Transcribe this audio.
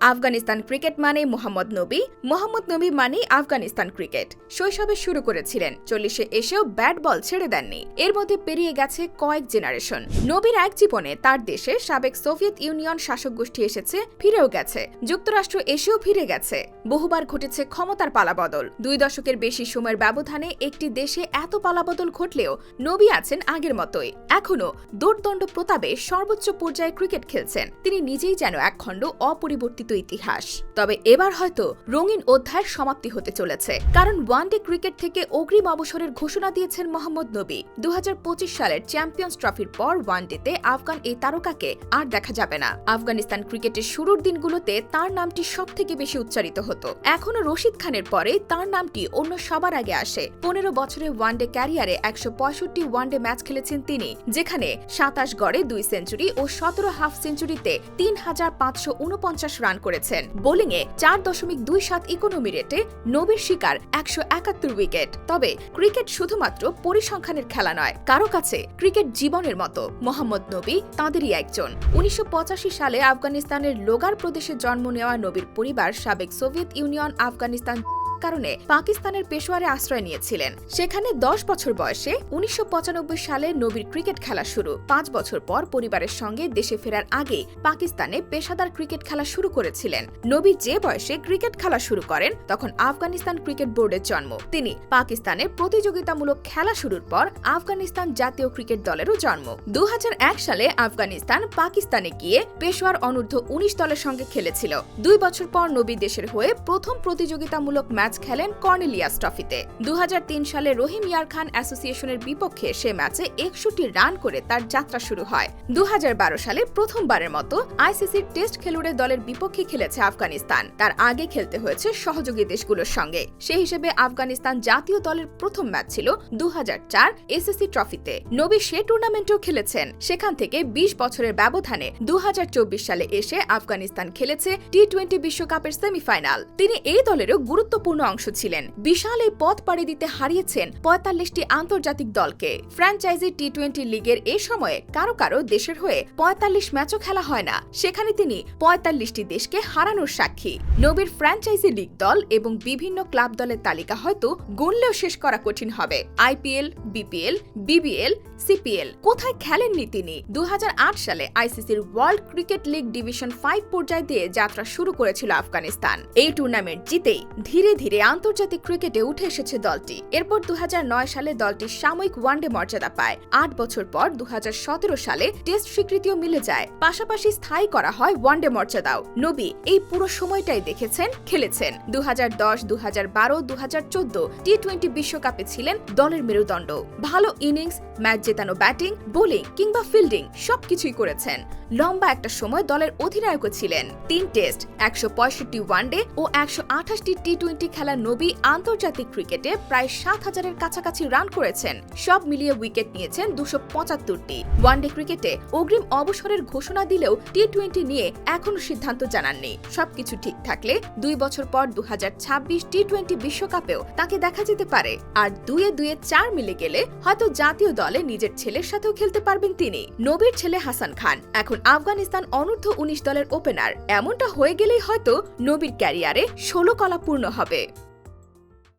Afghanistan cricket মানে মোহাম্মদ নবী মোহাম্মদ নবী মানেই আফগানিস্তান ক্রিকেট। শৈশবে শুরু করেছিলেন, চল্লিশে এসেও ব্যাট বল ছেড়ে দেননি। এর মধ্যে পেরিয়ে গেছে কয়েক জেনারেশন। নবীর এক জীবনে তার দেশে সাবেক সোভিয়েত ইউনিয়ন শাসক গোষ্ঠী এসেছে, ফিরেও গেছে। যুক্তরাষ্ট্র এসেও ফিরে গেছে। বহুবার ঘটেছে ক্ষমতার পালাবদল। দুই দশকের বেশি সময়ের ব্যবধানে একটি দেশে এত পালাবদল ঘটলেও নবী আছেন আগের মতোই। এখনও দোর্দণ্ড প্রতাপে সর্বোচ্চ পর্যায়ে ক্রিকেট খেলছেন। তিনি নিজেই যেন একখণ্ড অপরিবর্তিত ইতিহাস। তবে এবার হয়তো রঙিন অধ্যায়ের সমাপ্তি হতে চলেছে। কারণ ওয়ানডে ক্রিকেট থেকে অগ্রিম অবসরের ঘোষণা দিয়েছেন মোহাম্মদ নবী। দু সালের চ্যাম্পিয়ন্স ট্রফির পর ওয়ানডেতে আফগান এই তারকাকে আর দেখা যাবে না। আফগানিস্তান ক্রিকেটের শুরুর দিনগুলোতে তার নামটি সব থেকে বেশি উচ্চারিত হতো। এখনও রশিদ খানের পরে তার নামটি অন্য সবার আগে আসে। পনেরো বছরের ওয়ানডে ক্যারিয়ারে একশো পঁয়ষট্টি ওয়ানডে ম্যাচ খেলেছেন তিনি, যেখানে সাতাশ গড়ে দুই সেঞ্চুরি ও সতেরো হাফ সেঞ্চুরিতে তিন হাজার পাঁচশো উনপঞ্চাশ রান করেছেন। বোলিংয়ে চার দশমিক দুই সাত ইকোনমি রেটে নবীর শিকার একশো একাত্তর উইকেট। তবে ক্রিকেট শুধুমাত্র পরিসংখ্যানের খেলা নয়, কারও কাছে ক্রিকেট জীবনের মতো। মোহাম্মদ নবী তাঁদেরই একজন। উনিশশো পঁচাশি সালে আফগানিস্তানের লোগার প্রদেশে জন্ম নেওয়া নবীর পরিবার সাবেক সোভিয়েত ইউনিয়ন আফগানিস্তান কারণে পাকিস্তানের পেশোয়ারে আশ্রয় নিয়েছিলেন। সেখানে দশ বছর বয়সে উনিশশো পঁচানব্বই সালে নবীর ক্রিকেট খেলা শুরু। পাঁচ বছর পর পরিবারের সঙ্গে দেশে ফেরার আগে পাকিস্তানে পেশাদার ক্রিকেট খেলা শুরু করেছিলেন। নবী যে বয়সে ক্রিকেট খেলা শুরু করেন, তখন আফগানিস্তান ক্রিকেট বোর্ডের জন্ম। তিনি পাকিস্তানে প্রতিযোগিতামূলক খেলা শুরুর পর আফগানিস্তান জাতীয় ক্রিকেট দলেরও জন্ম। দু হাজার এক সালে আফগানিস্তান পাকিস্তানে গিয়ে পেশোয়ার অনূর্ধ্ব উনিশ দলের সঙ্গে খেলেছিল। দুই বছর পর নবী দেশের হয়ে প্রথম প্রতিযোগিতামূলক ম্যাচ খেলেন কর্নেলিয়াস ট্রফিতে। দু হাজার তিন সালে রহিম ইয়ার খান অ্যাসোসিয়েশনের বিপক্ষে সে ম্যাচে একষট্টি রান করে তার যাত্রা শুরু হয়। দু সালে প্রথমবারের মতো আইসিসির টেস্ট খেলুড়ে দলের বিপক্ষে খেলেছে আফগানিস্তান। তার আগে খেলতে হয়েছে সহযোগী দেশগুলোর সঙ্গে। সে হিসেবে আফগানিস্তান জাতীয় দলের প্রথম ম্যাচ ছিল দু এসএসসি ট্রফিতে। নবী সে টুর্নামেন্টেও খেলেছেন। সেখান থেকে ২০ বছরের ব্যবধানে দু হাজার চব্বিশ সালে এসে আফগানিস্তান খেলেছে টি টোয়েন্টি বিশ্বকাপের সেমিফাইনাল। তিনি এই দলেরও গুরুত্বপূর্ণ অংশ ছিলেন। বিশাল এই পথ পাড়ি দিতে হারিয়েছেন পঁয়তাল্লিশটি আন্তর্জাতিক দলকে। ফ্র্যাঞ্চাইজি টি টোয়েন্টি লিগের এ সময়ে কারও কারও দেশের হয়ে পঁয়তাল্লিশ ম্যাচও খেলা হয় না। সেখানে তিনি পঁয়তাল্লিশটি দেশকে হারানোর সাক্ষী। নবীর ফ্র্যাঞ্চাইজি লিগ দল এবং বিভিন্ন ক্লাব দলের তালিকা হয়তো গুনলেও শেষ করা কঠিন হবে। আইপিএল বিপিএল বিবিএল সিপিএল কোথায় খেলেননি তিনি? দু হাজার আট সালে আইসিসির world cricket league division five পর্যায়ে দিয়ে যাত্রা শুরু করেছিল আফগানিস্তান। এই টুর্নামেন্ট জিতেই ধীরে ধীরে ধীরে আন্তর্জাতিক ক্রিকেটে উঠে এসেছে দলটি। এরপর দু হাজার নয় সালে দলটি সাময়িক ওয়ানডে মর্যাদা পায়। আট বছর পর দুহাজার সতেরো সালে টেস্ট স্বীকৃতিও মিলে যায়। পাশাপাশি স্থায়ী করা হয় ওয়ানডে মর্যাদাও। নবী, এই পুরো সময়টাই দেখেছেন, খেলেছেন। দু হাজার দশ দু হাজার বারো চোদ্দ টি টোয়েন্টি বিশ্বকাপে ছিলেন দলের মেরুদণ্ড। ভালো ইনিংস, ম্যাচ জেতানো ব্যাটিং, বোলিং কিংবা ফিল্ডিং সবকিছুই করেছেন। লম্বা একটা সময় দলের অধিনায়কও ছিলেন। তিন টেস্ট, একশো পঁয়ষট্টি ওয়ানডে ও একশো আঠাশটি টি টোয়েন্টি খেলা নবী আন্তর্জাতিক ক্রিকেটে প্রায় সাত হাজারের কাছাকাছি রান করেছেন। সব মিলিয়ে উইকেট নিয়েছেন দুশো পঁচাত্তরটি। ওয়ানডে ক্রিকেটে অগ্রিম অবসরের ঘোষণা দিলেও টি টোয়েন্টি নিয়ে এখনও সিদ্ধান্ত জানাননি। সবকিছু ঠিক থাকলে দুই বছর পর দু টি টোয়েন্টি বিশ্বকাপেও তাকে দেখা যেতে পারে। আর দুয়ে দুয়ে চার মিলে গেলে হয়তো জাতীয় দলে নিজের ছেলের সাথেও খেলতে পারবেন তিনি। নবীর ছেলে হাসান খান। এখন আফগানিস্তান অনূর্ধ্ব উনিশ দলের ওপেনার। এমনটা হয়ে গেলেই হয়তো নবীর ক্যারিয়ারে ষোলো কলা পূর্ণ হবে।